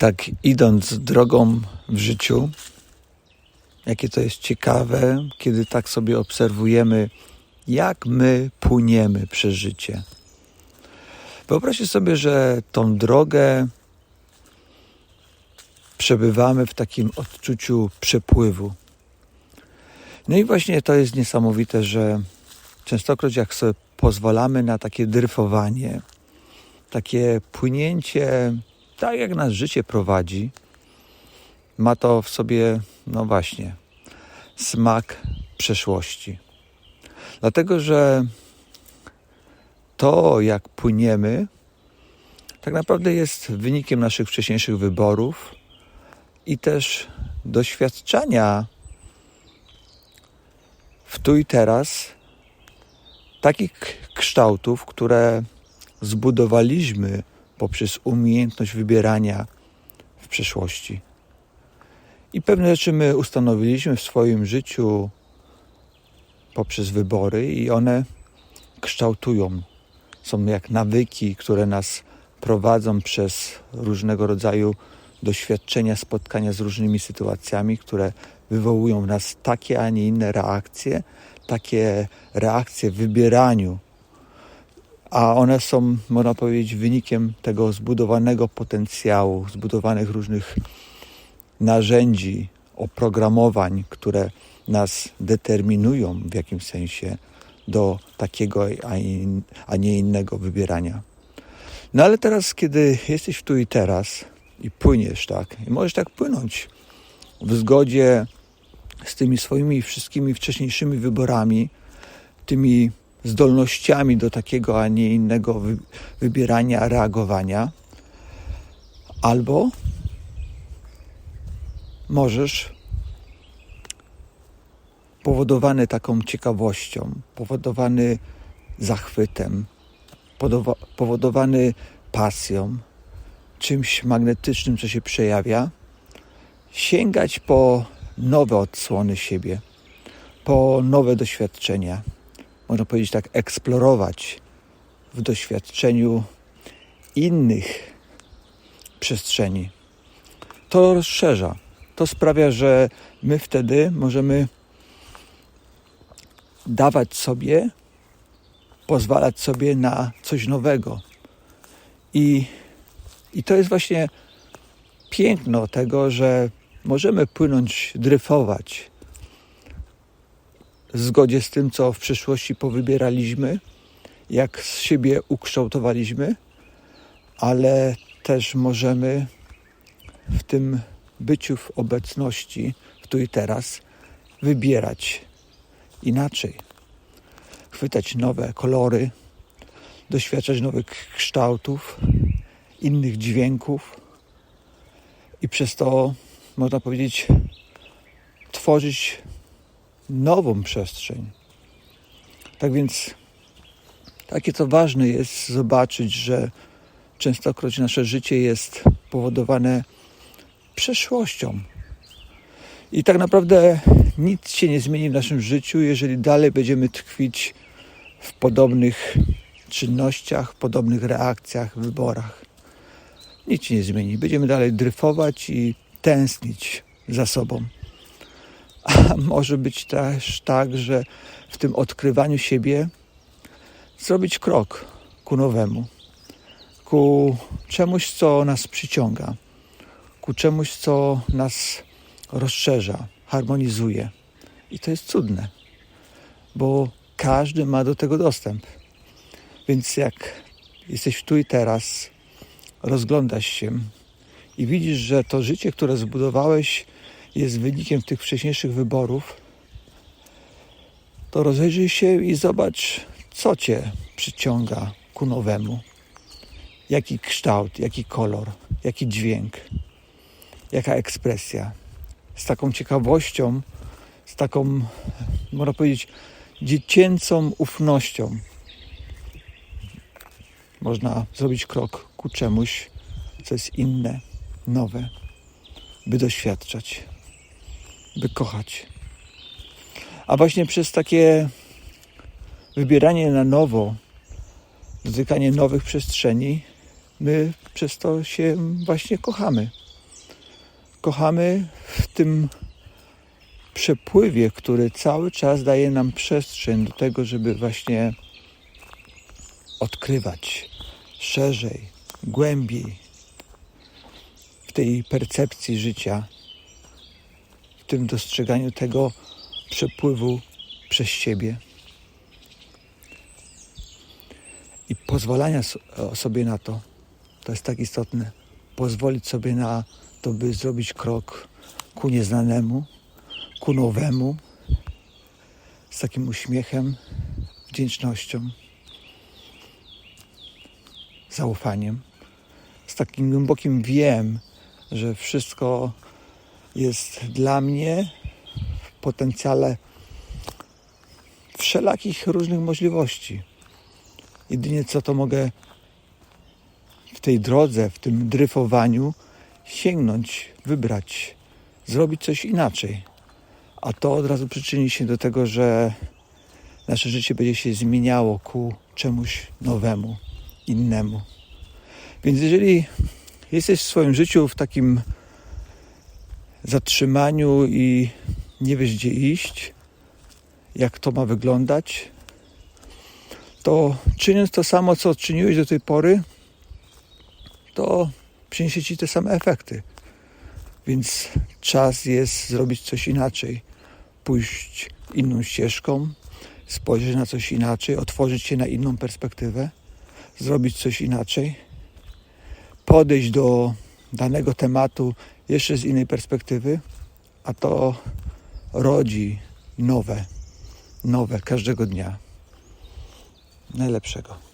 tak idąc drogą w życiu, jakie to jest ciekawe, kiedy tak sobie obserwujemy, jak my płyniemy przez życie. Wyobraźcie sobie, że tą drogę przebywamy w takim odczuciu przepływu. No i właśnie to jest niesamowite, że częstokroć jak sobie pozwalamy na takie dryfowanie, takie płynięcie, tak jak nas życie prowadzi, ma to w sobie, no właśnie, smak przeszłości. Dlatego, że to, jak płyniemy, tak naprawdę jest wynikiem naszych wcześniejszych wyborów i też doświadczenia w tu i teraz takich kształtów, które zbudowaliśmy poprzez umiejętność wybierania w przeszłości. I pewne rzeczy my ustanowiliśmy w swoim życiu poprzez wybory, i one kształtują. Są jak nawyki, które nas prowadzą przez różnego rodzaju doświadczenia, spotkania z różnymi sytuacjami, które wywołują w nas takie, a nie inne reakcje, takie reakcje w wybieraniu, a one są, można powiedzieć, wynikiem tego zbudowanego potencjału, zbudowanych różnych narzędzi, oprogramowań, które nas determinują w jakimś sensie do takiego, a, in, a nie innego wybierania. No ale teraz, kiedy jesteś tu i teraz i płyniesz tak, i możesz tak płynąć w zgodzie z tymi swoimi wszystkimi wcześniejszymi wyborami, tymi zdolnościami do takiego, a nie innego wybierania, reagowania, albo możesz powodowany taką ciekawością, powodowany zachwytem, powodowany pasją, czymś magnetycznym, co się przejawia, sięgać po nowe odsłony siebie, po nowe doświadczenia. Można powiedzieć tak, eksplorować w doświadczeniu innych przestrzeni. To rozszerza. To sprawia, że my wtedy możemy dawać sobie, pozwalać sobie na coś nowego. I, i to jest właśnie piękno tego, że możemy płynąć, dryfować w zgodzie z tym, co w przyszłości powybieraliśmy, jak z siebie ukształtowaliśmy, ale też możemy w tym byciu w obecności, w tu i teraz, wybierać inaczej. Chwytać nowe kolory, doświadczać nowych kształtów, innych dźwięków i przez to, można powiedzieć, tworzyć nową przestrzeń. Tak więc takie to ważne jest zobaczyć, że częstokroć nasze życie jest powodowane przeszłością. I tak naprawdę nic się nie zmieni w naszym życiu, jeżeli dalej będziemy tkwić w podobnych czynnościach, podobnych reakcjach, wyborach. Nic się nie zmieni. Będziemy dalej dryfować i tęsknić za sobą. A może być też tak, że w tym odkrywaniu siebie zrobić krok ku nowemu, ku czemuś, co nas przyciąga, ku czemuś, co nas rozszerza, harmonizuje. I to jest cudne, bo każdy ma do tego dostęp. Więc jak jesteś tu i teraz, rozglądasz się i widzisz, że to życie, które zbudowałeś, jest wynikiem tych wcześniejszych wyborów, to rozejrzyj się i zobacz, co cię przyciąga ku nowemu. Jaki kształt, jaki kolor, jaki dźwięk, jaka ekspresja. Z taką ciekawością, z taką, można powiedzieć, dziecięcą ufnością można zrobić krok ku czemuś, co jest inne, nowe, by doświadczać by kochać. A właśnie przez takie wybieranie na nowo, dotykanie nowych przestrzeni, my przez to się właśnie kochamy. kochamy w tym przepływie, który cały czas daje nam przestrzeń do tego, żeby właśnie odkrywać szerzej, głębiej w tej percepcji życia, tym dostrzeganiu tego przepływu przez siebie i pozwalania sobie na to. To jest tak istotne. Pozwolić sobie na to, by zrobić krok ku nieznanemu, ku nowemu, z takim uśmiechem, wdzięcznością, zaufaniem, z takim głębokim wiem, że wszystko jest dla mnie w potencjale wszelakich różnych możliwości. Jedynie co to mogę w tej drodze, w tym dryfowaniu sięgnąć, wybrać, zrobić coś inaczej. A to od razu przyczyni się do tego, że nasze życie będzie się zmieniało ku czemuś nowemu, innemu. Więc jeżeli jesteś w swoim życiu w takim zatrzymaniu i nie wiesz gdzie iść, jak to ma wyglądać, to czyniąc to samo, co czyniłeś do tej pory, to przyniesie ci te same efekty. Więc czas jest zrobić coś inaczej, pójść inną ścieżką, spojrzeć na coś inaczej, otworzyć się na inną perspektywę, zrobić coś inaczej, podejść do danego tematu jeszcze z innej perspektywy, a to rodzi nowe, nowe każdego dnia. Najlepszego.